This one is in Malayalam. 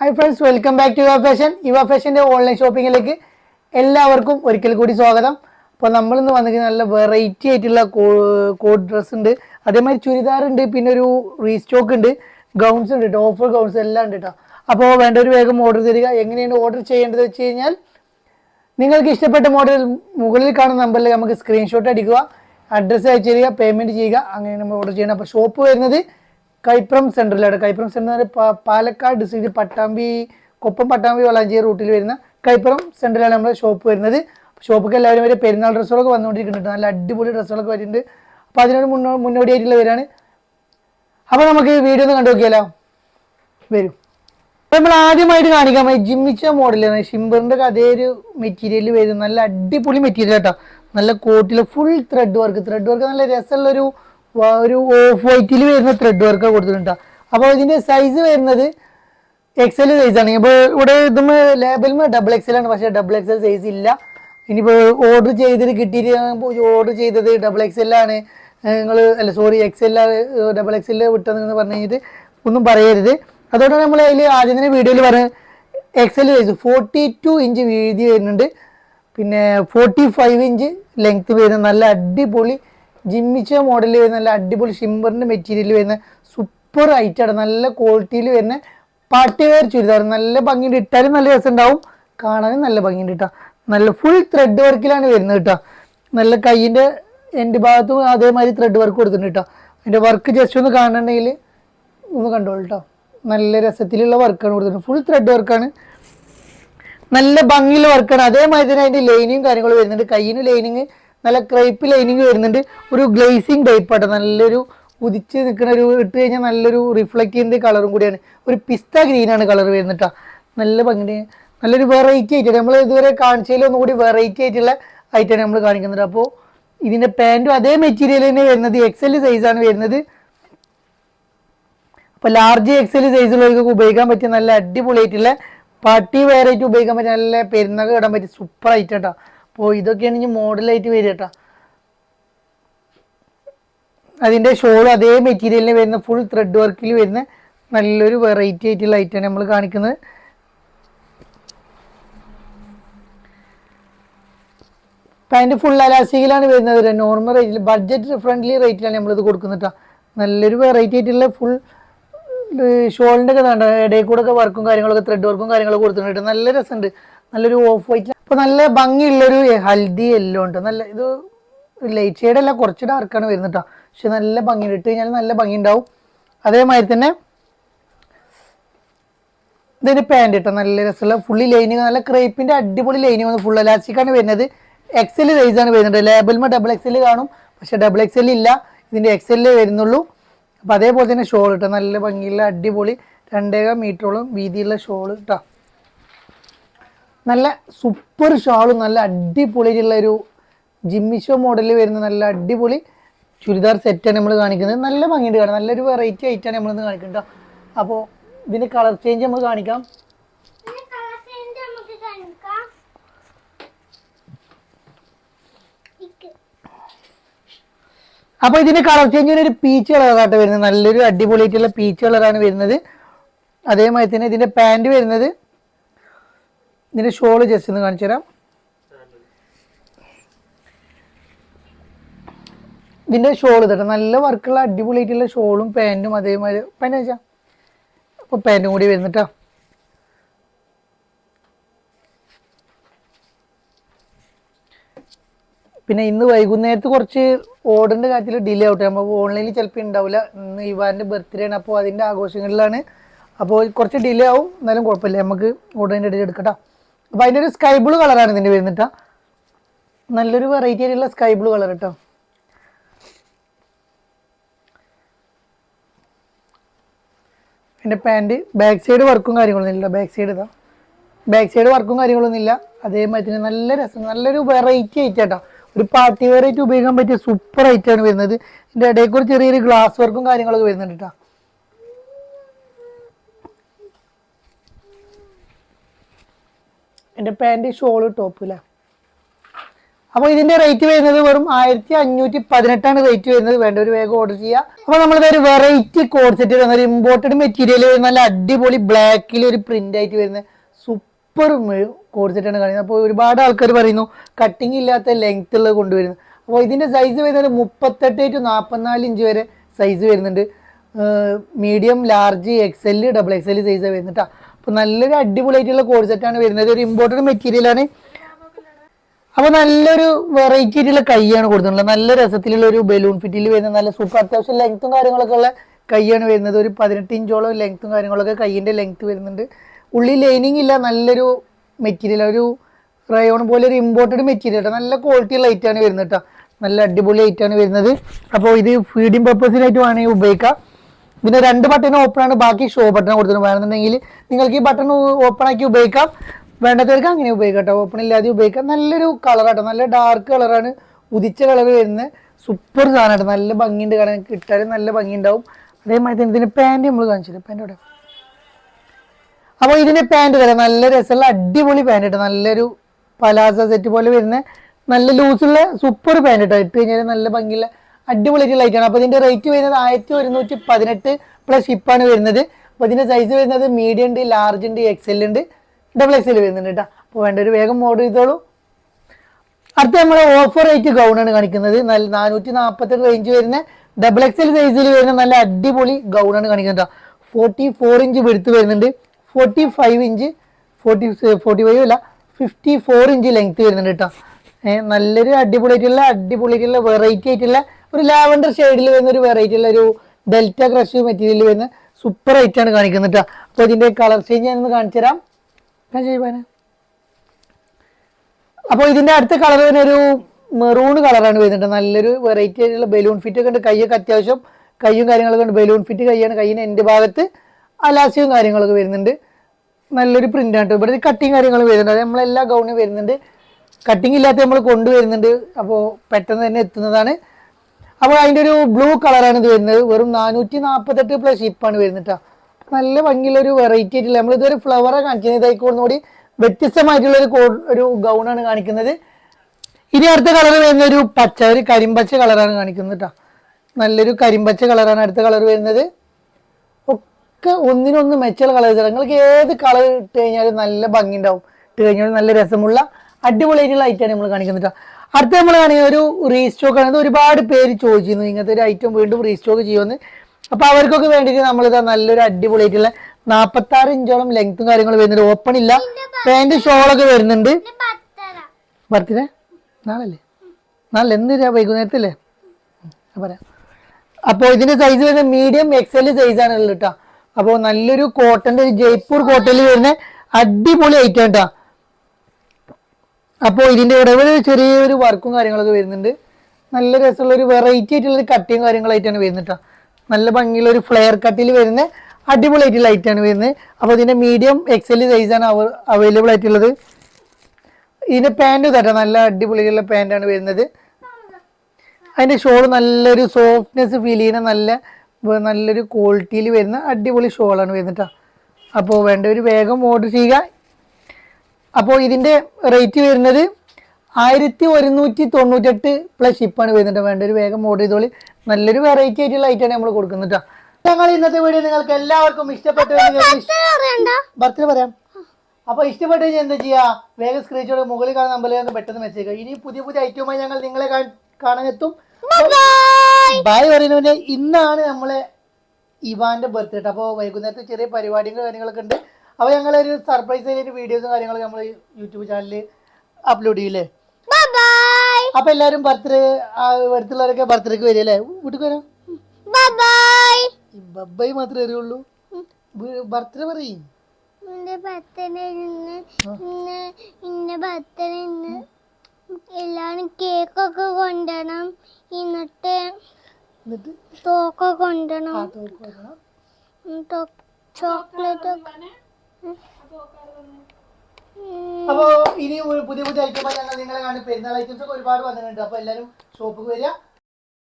Hi friends welcome back to Yuva fashion Yuva ഫാഷന്റെ online ഷോപ്പിങ്ങിലേക്ക് എല്ലാവർക്കും ഒരിക്കൽ കൂടി സ്വാഗതം. അപ്പോൾ നമ്മളിന്ന് വന്നിരിക്കുന്ന നല്ല വെറൈറ്റി ആയിട്ടുള്ള കോഡ് ഡ്രസ്സ് ഉണ്ട്. അതേമാതിരി ചുരിദാർ ഉണ്ട് പിന്നെ ഒരു റീസ്റ്റോക്ക് ഉണ്ട് ഗൗൺസ് ഉണ്ട് കേട്ടോ ഓഫർ ഗൗൺസ് എല്ലാം ഉണ്ട് കേട്ടോ അപ്പോൾ വേണ്ട ഒരു വേഗം ഓർഡർ തരിക. എങ്ങനെയാണ് ഓർഡർ ചെയ്യേണ്ടത് വെച്ച് കഴിഞ്ഞാൽ നിങ്ങൾക്ക് ഇഷ്ടപ്പെട്ട മോഡൽ മുകളിൽ കാണുന്ന നമ്പറിൽ നമുക്ക് സ്ക്രീൻഷോട്ട് അടിക്കുക അഡ്രസ്സ് അയച്ചു തരിക പേയ്മെന്റ് ചെയ്യുക അങ്ങനെ നമ്മൾ ഓർഡർ ചെയ്യണം അപ്പോൾ ഷോപ്പ് വരുന്നത് കൈപ്രം സെന്ററിലാണ് കൈപ്രം സെന്റർ പാലക്കാട് ഡിസ്ട്രിക്റ്റ് പട്ടാമ്പി കൊപ്പം പട്ടാമ്പി വളാഞ്ചേരി റൂട്ടിൽ വരുന്ന കൈപ്രം സെന്ററിലാണ് നമ്മുടെ ഷോപ്പ് വരുന്നത്. ഷോപ്പൊക്കെ എല്ലാവരും വരെ പെരുന്നാൾ ഡ്രസ്സുകളൊക്കെ വന്നുകൊണ്ടിരിക്കുന്നുണ്ട് നല്ല അടിപൊളി ഡ്രസ്സുകളൊക്കെ വരുന്നുണ്ട് അപ്പോൾ അതിനോട് മുന്നോ മുന്നോടിയായിട്ടുള്ള വരാണ് അപ്പോൾ നമുക്ക് വീഡിയോ ഒന്ന് കണ്ടു നോക്കിയാലോ? വരും. നമ്മൾ ആദ്യമായിട്ട് കാണിക്കാൻ പറ്റും ജിമ്മിച്ച മോഡലാണ് ഷിംബറിന്റെ അതേ ഒരു മെറ്റീരിയൽ വരും നല്ല അടിപൊളി മെറ്റീരിയൽ കേട്ടോ. നല്ല കോട്ടിൽ full thread work thread work നല്ല രസമുള്ള ഒരു ഓഫ് വൈറ്റിൽ വരുന്ന ത്രെഡ് വർക്ക് കൊടുത്തിട്ടുണ്ട് അപ്പോൾ ഇതിന്റെ സൈസ് വരുന്നത് എക്സൽ സൈസ് ആണ്. ഇപ്പോൾ ഇവിടെ ഇതും ലേബലിന് ഡബിൾ എക്സൽ ആണ്. പക്ഷേ ഡബിൾ എക്സൽ സൈസ് ഇല്ല. ഇനിയിപ്പോൾ ഓർഡർ ചെയ്തിട്ട് കിട്ടിയിട്ട് ഓർഡർ ചെയ്തത് ഡബിൾ എക്സൽ ആണ്. നിങ്ങൾ അല്ല സോറി എക്സൽ ഡബിൾ എക്സൽ വിട്ടതെന്ന് പറഞ്ഞു കഴിഞ്ഞിട്ട് ഒന്നും പറയരുത്. അതുകൊണ്ട് നമ്മൾ അതിൽ ആദ്യം തന്നെ വീഡിയോയിൽ പറഞ്ഞ XL size forty two inch വീതി വരുന്നുണ്ട്. പിന്നെ ഫോർട്ടി ഫൈവ് ഇഞ്ച് ലെങ്ത് വരുന്ന നല്ല അടിപൊളി ജിമ്മിച്ച മോഡൽ വരുന്ന നല്ല അടിപൊളി ഷിംബറിന്റെ മെറ്റീരിയൽ വരുന്ന സൂപ്പർ ഐറ്റാണ് നല്ല ക്വാളിറ്റിയിൽ വരുന്ന പാട്ടി വേർ ചുരിദാർ. നല്ല ഭംഗിയുണ്ട്. ഇട്ടാലും നല്ല രസം ഉണ്ടാവും. കാണാനും നല്ല ഭംഗിയുണ്ട് കേട്ടോ നല്ല ഫുൾ ത്രെഡ് വർക്കിലാണ് വരുന്നത് കേട്ടോ നല്ല കൈയിന്റെ എന്റെ ഭാഗത്തും അതേമാതിരി ത്രെഡ് വർക്ക് കൊടുത്തിട്ടുണ്ട് കേട്ടോ അതിന്റെ വർക്ക് ജസ്റ്റ് ഒന്ന് കാണണമെങ്കിൽ ഒന്ന് കണ്ടോളൂ കേട്ടോ നല്ല രസത്തിലുള്ള വർക്കാണ് കൊടുത്തിട്ടുണ്ട്. ഫുൾ ത്രെഡ് വർക്കാണ് നല്ല ഭംഗിയുള്ള വർക്കാണ് അതേമാതിരി തന്നെ അതിന്റെ ലൈനിങ് കാര്യങ്ങളും വരുന്നുണ്ട്. കയ്യിന് ലൈനിങ് നല്ല ക്രൈപ്പ് ലൈനിങ് വരുന്നുണ്ട്. ഒരു ഗ്ലേസിങ് ടൈപ്പ് ആട്ടോ. നല്ലൊരു ഉദിച്ച് നിൽക്കുന്ന ഒരു ഇട്ട് കഴിഞ്ഞാൽ നല്ലൊരു റിഫ്ലക്റ്റ് ചെയ്യുന്ന കളറും കൂടിയാണ്. ഒരു പിസ്ത ഗ്രീനാണ് കളർ വരുന്നിട്ടാ നല്ല ഭംഗി നല്ലൊരു വെറൈറ്റി ആയിട്ട് നമ്മൾ ഇതുവരെ കാണിച്ചതിൽ ഒന്നുകൂടി വെറൈറ്റി ആയിട്ടുള്ള ഐറ്റാണ് നമ്മൾ കാണിക്കുന്നത്. അപ്പോൾ ഇതിന്റെ പാന്റും അതേ മെറ്റീരിയൽ തന്നെ വരുന്നത്. എക്സൽ സൈസാണ് വരുന്നത്. അപ്പോൾ ലാർജ് എക്സൽ സൈസുള്ളവർക്ക് ഉപയോഗിക്കാൻ പറ്റിയ നല്ല അടിപൊളിയായിട്ടുള്ള പാർട്ടി വെയർ ആയിട്ട് ഉപയോഗിക്കാൻ പറ്റിയ നല്ല പെരുന്നക ഇടാൻ പറ്റിയ സൂപ്പർ ഐറ്റം കേട്ടോ അപ്പോൾ ഇതൊക്കെയാണ് ഇനി മോഡലായിട്ട് വരിക കേട്ടോ അതിന്റെ ഷോൾ അതേ മെറ്റീരിയലിന് വരുന്ന ഫുൾ ത്രെഡ് വർക്കിൽ വരുന്ന നല്ലൊരു വെറൈറ്റി ആയിട്ടുള്ള ഐറ്റാണ് നമ്മൾ കാണിക്കുന്നത്. പാന്റ് ഫുൾ അലാസ്റ്റിക്കിലാണ് വരുന്നത് നോർമൽ റേറ്റിൽ ബഡ്ജറ്റ് ഫ്രണ്ട്ലി റേറ്റിലാണ് നമ്മളിത് കൊടുക്കുന്നത് കേട്ടോ നല്ലൊരു വെറൈറ്റി ആയിട്ടുള്ള ഫുൾ ഷോളിന്റെ ഒക്കെ ഇടയിൽ കൂടെ ഒക്കെ വർക്കും കാര്യങ്ങളൊക്കെ ത്രെഡ് വർക്കും കാര്യങ്ങളൊക്കെ കൊടുത്തിട്ടുണ്ട് നല്ല രസമുണ്ട്. നല്ലൊരു ഓഫ് വൈറ്റ് അപ്പോൾ നല്ല ഭംഗിയുള്ളൊരു ഹൽദി എല്ലാം ഉണ്ട്. നല്ല ഇത് ലൈറ്റ് ഷെയ്ഡ് അല്ല കുറച്ച് ഡാർക്കാണ് വരുന്നത് കേട്ടോ പക്ഷെ നല്ല ഭംഗിയുണ്ട്. ഇട്ട് കഴിഞ്ഞാൽ നല്ല ഭംഗി ഉണ്ടാവും അതേമാതിരി തന്നെ ഇതിന് പാന്റ് കേട്ടോ നല്ല രസമുള്ള ഫുള്ളി ലൈനിങ് നല്ല ക്രേപ്പിന്റെ അടിപൊളി ലൈനിങ് വന്ന് ഫുൾ ആണ് വരുന്നത്. എക്സൽ സൈസ് ആണ് വരുന്നത്. ലേബിൾമ ഡബിൾ എക്സൽ കാണും. പക്ഷെ ഡബിൾ എക്സൽ ഇല്ല. ഇതിന്റെ എക്സലിലേ വരുന്നുള്ളൂ. അപ്പോൾ അതേപോലെ തന്നെ ഷോൾ ഇട്ടോ നല്ല ഭംഗിയുള്ള അടിപൊളി രണ്ടേകാൽ മീറ്ററോളം വീതിയുള്ള ഷോൾ കേട്ടോ നല്ല സൂപ്പർ ഷാളും നല്ല അടിപൊളിയിട്ടുള്ള ഒരു ജിമ്മിഷോ മോഡലിൽ വരുന്ന നല്ല അടിപൊളി ചുരിദാർ സെറ്റാണ് നമ്മൾ കാണിക്കുന്നത്. നല്ല ഭംഗിയുണ്ട് കാണാം നല്ലൊരു വെറൈറ്റി ആയിട്ടാണ് നമ്മളിന്ന് കാണിക്കുന്നത് അപ്പോൾ ഇതിന്റെ കളർ ചേഞ്ച് നമ്മൾ കാണിക്കാം. നമുക്ക് കാണിക്കാം. അപ്പൊ അപ്പോൾ ഇതിന്റെ കളർ ചേഞ്ച് ഒരു പീച്ച് കളറായിട്ട് വരുന്നത്. നല്ലൊരു അടിപൊളിയായിട്ടുള്ള പീച്ച് കളറാണ് വരുന്നത്. അതേമാതിരി തന്നെ ഇതിന്റെ പാന്റ് വരുന്നത്. ഇതിന്റെ ഷോൾ ജസ്റ്റ് ഒന്ന് കാണിച്ചു തരാം. ഇതിന്റെ ഷോൾ ഇതട്ടെ. നല്ല വർക്കുള്ള അടിപൊളിയായിട്ടുള്ള ഷോളും പാന്റും അതേമാതിരി. പാന്റ് വെച്ചാ അപ്പോൾ പാന്റും കൂടി വരുന്നിട്ടാ പിന്നെ ഇന്ന് വൈകുന്നേരത്ത് കുറച്ച് ഓർഡറിന്റെ കാര്യത്തിൽ ഡിലേ ആവട്ടെ അപ്പോൾ ഓൺലൈനിൽ ചിലപ്പോൾ ഉണ്ടാവില്ല ഇന്ന് ഇവാന്റെ ബർത്ത്ഡേ ആണ്. അപ്പോൾ അതിന്റെ ആഘോഷങ്ങളിലാണ്. അപ്പോൾ കുറച്ച് ഡിലേ ആവും. എന്നാലും കുഴപ്പമില്ല. നമുക്ക് ഓർഡറിന്റെ ഇടയിൽ എടുക്കട്ടോ അപ്പോൾ അതിന്റെ ഒരു സ്കൈ ബ്ലൂ കളറാണ് ഇതിന്റെ വരുന്നിട്ട നല്ലൊരു വെറൈറ്റി ആയിട്ടുള്ള സ്കൈ ബ്ലൂ കളർ കേട്ടോ എന്റെ പാന്റ് ബാക്ക് സൈഡ് വർക്കും കാര്യങ്ങളൊന്നും ഇല്ല ബാക്ക് സൈഡ് ഇതാ. ബാക്ക് സൈഡ് വർക്കും കാര്യങ്ങളൊന്നും ഇല്ല അതേമാതിരി നല്ല രസം നല്ലൊരു വെറൈറ്റി കേട്ടോ ഒരു പാർട്ടി വെറൈറ്റി ഉപയോഗിക്കാൻ പറ്റിയ സൂപ്പർ ഐറ്റമാണ് വരുന്നത്. ഇതിന്റെ ഇടയിൽ കൂടെ ചെറിയൊരു ഗ്ലാസ് വർക്കും കാര്യങ്ങളൊക്കെ വരുന്നുണ്ട് കേട്ടോ എന്റെ പാന്റ് ഷോൾ ടോപ്പില്ല അപ്പോൾ ഇതിന്റെ റേറ്റ് വരുന്നത് വെറും ആയിരത്തി അഞ്ഞൂറ്റി പതിനെട്ടാണ് റേറ്റ് വരുന്നത്. വേണ്ട ഒരു വേഗം ഓർഡർ ചെയ്യുക അപ്പോൾ നമ്മളിത് ഒരു വെറൈറ്റി കോഡ് സെറ്റ് വരുന്ന ഒരു ഇമ്പോർട്ടഡ് മെറ്റീരിയൽ നല്ല അടിപൊളി ബ്ലാക്കിൽ ഒരു പ്രിന്റ് ആയിട്ട് വരുന്ന സൂപ്പർ കോഡ് ആണ് കാണിക്കുന്നത്. അപ്പോൾ ഒരുപാട് ആൾക്കാർ പറയുന്നു കട്ടിങ് ഇല്ലാത്ത ലെങ്ത് ഉള്ളത് കൊണ്ടുവരുന്നത് അപ്പോൾ ഇതിന്റെ സൈസ് വരുന്നത് മുപ്പത്തെട്ട് ടു നാൽപ്പത്തിനാല് ഇഞ്ച് വരെ സൈസ് വരുന്നുണ്ട്. Medium large X L double X L size വരുന്നുണ്ട് അപ്പോൾ നല്ലൊരു അടിപൊളിയായിട്ടുള്ള കോഡ് സെറ്റാണ് വരുന്നത്. ഒരു ഇമ്പോർട്ടഡ് മെറ്റീരിയലാണ് അപ്പോൾ നല്ലൊരു വെറൈറ്റി ആയിട്ടുള്ള കൈയാണ് കൊടുത്തിട്ടുള്ളത്. നല്ല രസത്തിലുള്ള ഒരു ബലൂൺ ഫിറ്റിൽ വരുന്ന നല്ല സൂപ്പർ അത്യാവശ്യം ലെങ്ത്തും കാര്യങ്ങളൊക്കെ ഉള്ള കൈയാണ് വരുന്നത്. ഒരു പതിനെട്ട് ഇഞ്ചോളം ലെങ്ത്തും കാര്യങ്ങളൊക്കെ കൈയിന്റെ ലെങ്ത്ത് വരുന്നുണ്ട്. ഉള്ളിൽ ലൈനിങ് ഇല്ല. നല്ലൊരു മെറ്റീരിയൽ ഒരു റയോൺ പോലെ ഒരു ഇമ്പോർട്ടഡ് മെറ്റീരിയൽ കേട്ടോ നല്ല ക്വാളിറ്റി ഉള്ള ഐറ്റാണ് വരുന്നത് കേട്ടോ നല്ല അടിപൊളി ഐറ്റാണ് വരുന്നത്. അപ്പോൾ ഇത് ഫീഡിങ് പർപ്പസിനായിട്ട് വേണമെങ്കിൽ ഉപയോഗിക്കാം. പിന്നെ രണ്ട് ബട്ടൺ ഓപ്പൺ ആണ്. ബാക്കി ഷോ ബട്ടൺ കൊടുത്തിട്ട് വേണമെന്നുണ്ടെങ്കിൽ നിങ്ങൾക്ക് ഈ ബട്ടൺ ഓപ്പൺ ആക്കി ഉപയോഗിക്കാം. വേണ്ടവർക്ക് അങ്ങനെ ഉപയോഗിക്കാം ഓപ്പൺ ഇല്ലാതെ ഉപയോഗിക്കാം. നല്ലൊരു കളറാട്ടോ നല്ല ഡാർക്ക് കളറാണ് ഉദിച്ച കളർ വരുന്ന സൂപ്പർ സാധനമായിട്ട് നല്ല ഭംഗിയുണ്ട് കാണാൻ. കിട്ടാൻ നല്ല ഭംഗി ഉണ്ടാവും അതേമാതിരി തന്നെ ഇതിന് പാന്റ് നമ്മൾ കാണിച്ചില്ല പാന്റ് ഇവിടെ അപ്പോൾ ഇതിന്റെ പാന്റ് തരാം നല്ല രസമുള്ള അടിപൊളി പാന്റ് കേട്ടോ നല്ലൊരു പലാസ സെറ്റ് പോലെ വരുന്ന നല്ല ലൂസുള്ള സൂപ്പർ പാന്റ് കേട്ടോ ഇട്ട് കഴിഞ്ഞാൽ നല്ല ഭംഗിയുള്ള അടിപൊളി ലൈറ്റ് ആണ്. അപ്പോൾ ഇതിന്റെ റേറ്റ് വരുന്നത് ആയിരത്തി ഒരുന്നൂറ്റി പതിനെട്ട് പ്ലസ് ഷിപ്പാണ് വരുന്നത്. അപ്പോൾ ഇതിന്റെ സൈസ് വരുന്നത് മീഡിയം ഉണ്ട് ലാർജ് ഉണ്ട് എക്സ് എൽ ഉണ്ട് ഡബിൾ എക്സ് എൽ വരുന്നുണ്ട് കേട്ടോ. അപ്പോൾ വേണ്ട ഒരു വേഗം ഓർഡർ ചെയ്തോളൂ. അടുത്ത നമ്മൾ ഓഫർ റേറ്റ് ഗൗൺ ആണ് കാണിക്കുന്നത്. നല്ല നാനൂറ്റി നാൽപ്പത്തെട്ട് റേഞ്ച് വരുന്ന ഡബിൾ എക്സ് എൽ സൈസിൽ വരുന്ന നല്ല അടിപൊളി ഗൗൺ ആണ് കാണിക്കുന്നത് ഫോർട്ടി ഫോർ ഇഞ്ച് വെടുത്ത് വരുന്നുണ്ട്. Forty five inch forty forty five അല്ല ഫിഫ്റ്റി ഫോർ ഇഞ്ച് ലെങ്ത് വരുന്നുണ്ട് കേട്ടോ. നല്ലൊരു അടിപൊളിയായിട്ടുള്ള അടിപൊളിയായിട്ടുള്ള വെറൈറ്റി ആയിട്ടുള്ള ഒരു ലാവൻഡർ ഷെയ്ഡിൽ വരുന്ന ഒരു വെറൈറ്റി ഉള്ള ഒരു ഡെൽറ്റ ക്രഷ് മെറ്റീരിയൽ വരുന്ന സൂപ്പർ ആണ് കാണിക്കുന്നത് കേട്ടോ അപ്പോൾ ഇതിന്റെ കളർ ചേഞ്ച് ഞാനൊന്ന് കാണിച്ചു തരാം. ഞാൻ ചെയ്യാന് അപ്പോൾ ഇതിന്റെ അടുത്ത കളർ തന്നെ ഒരു മെറൂൺ കളറാണ് വരുന്നുണ്ട് നല്ലൊരു വെറൈറ്റി ആയിട്ടുള്ള ബലൂൺ ഫിറ്റ് ഒക്കെ ഉണ്ട്. കൈയൊക്കെ അത്യാവശ്യം കയ്യും കാര്യങ്ങളൊക്കെ ഉണ്ട്. ബലൂൺ ഫിറ്റ് കൈയാണ്. കയ്യിന് എന്റെ ഭാഗത്ത് അലാസ്യവും കാര്യങ്ങളൊക്കെ വരുന്നുണ്ട്. നല്ലൊരു പ്രിന്റ് ആണ് ഇവിടെ കട്ടിങ് കാര്യങ്ങളും വരുന്നുണ്ട്. നമ്മളെല്ലാ ഗൗണും വരുന്നുണ്ട്. കട്ടിങ് ഇല്ലാത്ത നമ്മൾ കൊണ്ടുവരുന്നുണ്ട്. അപ്പോൾ പെട്ടെന്ന് തന്നെ എത്തുന്നതാണ്. അപ്പോൾ അതിന്റെ ഒരു ബ്ലൂ കളറാണ് ഇത് വരുന്നത്. വെറും നാനൂറ്റി നാൽപ്പത്തെട്ട് പ്ലസ് ഷിപ്പാണ് വരുന്നത്. നല്ല ഭംഗിയുള്ള ഒരു വെറൈറ്റി ആയിട്ടുള്ള നമ്മൾ ഇതൊരു ഫ്ലവറെ കാണിക്കുന്നത് ഇതായിക്കോടുകൂടി വ്യത്യസ്തമായിട്ടുള്ള ഒരു ഒരു ഗൗണാണ് കാണിക്കുന്നത്. ഇനി അടുത്ത കളർ വരുന്ന ഒരു പച്ച ഒരു കരിമ്പച്ച കളറാണ് കാണിക്കുന്നത് കേട്ടോ നല്ലൊരു കരിമ്പച്ച കളറാണ് അടുത്ത കളർ വരുന്നത്. ഒക്കെ ഒന്നിനൊന്ന് മെച്ചുള്ള കളർ നിങ്ങൾക്ക് ഏത് കളർ ഇട്ട് കഴിഞ്ഞാലും നല്ല ഭംഗി ഉണ്ടാവും. ഇട്ട് കഴിഞ്ഞാൽ നല്ല രസമുള്ള അടിപൊളി അടിപൊളിയായിട്ടുള്ള ഐറ്റമാണ് നമ്മൾ കാണിക്കുന്നത് ട്ടോ. അടുത്ത നമ്മൾ കാണുക ഒരു റീസ്റ്റോക്ക് ആണ്. ഒരുപാട് പേര് ചോദിച്ചിരുന്നു. ഇങ്ങനത്തെ ഒരു ഐറ്റം വീണ്ടും റീസ്റ്റോക്ക് ചെയ്യുമെന്ന്. അപ്പൊ അവർക്കൊക്കെ വേണ്ടിയിട്ട് നമ്മളിത് നല്ലൊരു അടിപൊളിയായിട്ടുള്ള നാൽപ്പത്തി ആറ് ഇഞ്ചോളം ലെങ്ത്തും കാര്യങ്ങളും വരുന്നുണ്ട്. ഓപ്പൺ ഇല്ല. പാന്റ് ഷോളൊക്കെ വരുന്നുണ്ട്. ബർത്ത്ഡേ നാളല്ലേ? നാളെ എന്ത് വൈകുന്നേരത്തില്ലേ? പറയാം. അപ്പോൾ ഇതിന്റെ സൈസ് വരുന്നത് മീഡിയം എക്സൽ സൈസ് ആണ് ഉള്ളത് കേട്ടോ അപ്പോൾ നല്ലൊരു കോട്ടന്റെ ഒരു ജയ്പൂർ കോട്ടയിൽ വരുന്ന അടിപൊളി ഐറ്റം കേട്ടോ അപ്പോൾ ഇതിന്റെ ഇടവിൽ ചെറിയൊരു വർക്കും കാര്യങ്ങളൊക്കെ വരുന്നുണ്ട്. നല്ല രസമുള്ള ഒരു വെറൈറ്റി ആയിട്ടുള്ള ഒരു കട്ടിയും കാര്യങ്ങളായിട്ടാണ് വരുന്നത് നല്ല ഭംഗിയുള്ള ഒരു ഫ്ലെയർ കട്ടിൽ വരുന്ന അടിപൊളി ആയിട്ടുള്ള ഐറ്റാണ് വരുന്നത്. അപ്പോൾ ഇതിന്റെ മീഡിയം എക്സൽ സൈസാണ് അവ അവൈലബിൾ ആയിട്ടുള്ളത്. ഇതിന്റെ പാന്റ് തട്ടാം നല്ല അടിപൊളിയുള്ള പാന്റാണ് വരുന്നത്. അതിന്റെ ഷോൾ നല്ലൊരു സോഫ്റ്റ്നെസ് ഫീൽ ചെയ്യുന്ന നല്ല നല്ലൊരു ക്വാളിറ്റിയിൽ വരുന്ന അടിപൊളി ഷോളാണ് വരുന്നത് അപ്പോൾ വേണ്ട ഒരു വേഗം ഓർഡർ ചെയ്യുക. അപ്പോൾ ഇതിന്റെ റേറ്റ് വരുന്നത് ആയിരത്തി ഒരുന്നൂറ്റി തൊണ്ണൂറ്റെട്ട് പ്ലസ് ഷിപ്പാണ് വരുന്നത്. വേണ്ട ഒരു വേഗം ഓർഡർ ചെയ്തോളി. നല്ലൊരു വെറൈറ്റി ആയിട്ടുള്ള ഐറ്റാണ് നമ്മൾ കൊടുക്കുന്നത് കേട്ടോ ഞങ്ങൾ ഇന്നത്തെ വീഡിയോ നിങ്ങൾക്ക് എല്ലാവർക്കും ഇഷ്ടപ്പെട്ടു ബർത്ത്ഡേ പറയാം. അപ്പൊ ഇഷ്ടപ്പെട്ട് കഴിഞ്ഞാൽ എന്താ ചെയ്യാ വേഗം സ്ക്രീൻഷോട്ട് മുകളിൽ കാണുന്ന നമ്പറിലേക്ക് പെട്ടെന്ന് മെസ്സേജ് ചെയ്യുക ഇനി പുതിയ പുതിയ ഐറ്റവുമായി ഞങ്ങൾ നിങ്ങളെ കാണാൻ കാണാനെത്തും. ബായ് പറയുന്നതിന് ഇന്നാണ് നമ്മളെ ഇവാന്റെ ബർത്ത്ഡേ അപ്പോൾ വൈകുന്നേരത്തെ ചെറിയ പരിപാടികൾ കാര്യങ്ങളൊക്കെ ഉണ്ട്. അപ്പോൾ ഞങ്ങൾ ഒരു സർപ്രൈസ് ആയിട്ട് വീഡിയോസും കാര്യങ്ങളും നമ്മൾ യൂട്യൂബ് ചാനലിൽ അപ്ലോഡ് ചെയ്യില്ലേ? അപ്പൊ എല്ലാവരും ബർത്ത്ഡേ അടുത്തുള്ളവരൊക്കെ ബർത്ത്ഡേക്ക് വരില്ലേ വീട്ടിൽ വരാം. ബൈ ഈ ബബ്ബായി മാത്രമേ അറിയുള്ളൂ ബർത്ത്ഡേ പറയും. എല്ലാരും കേക്കൊക്കെ കൊണ്ടുവരണം എന്നിട്ട്? തോക്കൊക്കെ കൊണ്ടുവരണം ചോക്ലേറ്റ് ഒക്കെ. അപ്പോ ഇനി പുതിയ പുതിയ ഐറ്റം ഞങ്ങൾ നിങ്ങളെ കാണും. പെരുന്നാൾ ഐറ്റംസ് ഒക്കെ ഒരുപാട് വന്നിട്ടുണ്ട്. അപ്പൊ എല്ലാരും ഷോപ്പിൽ വരിക.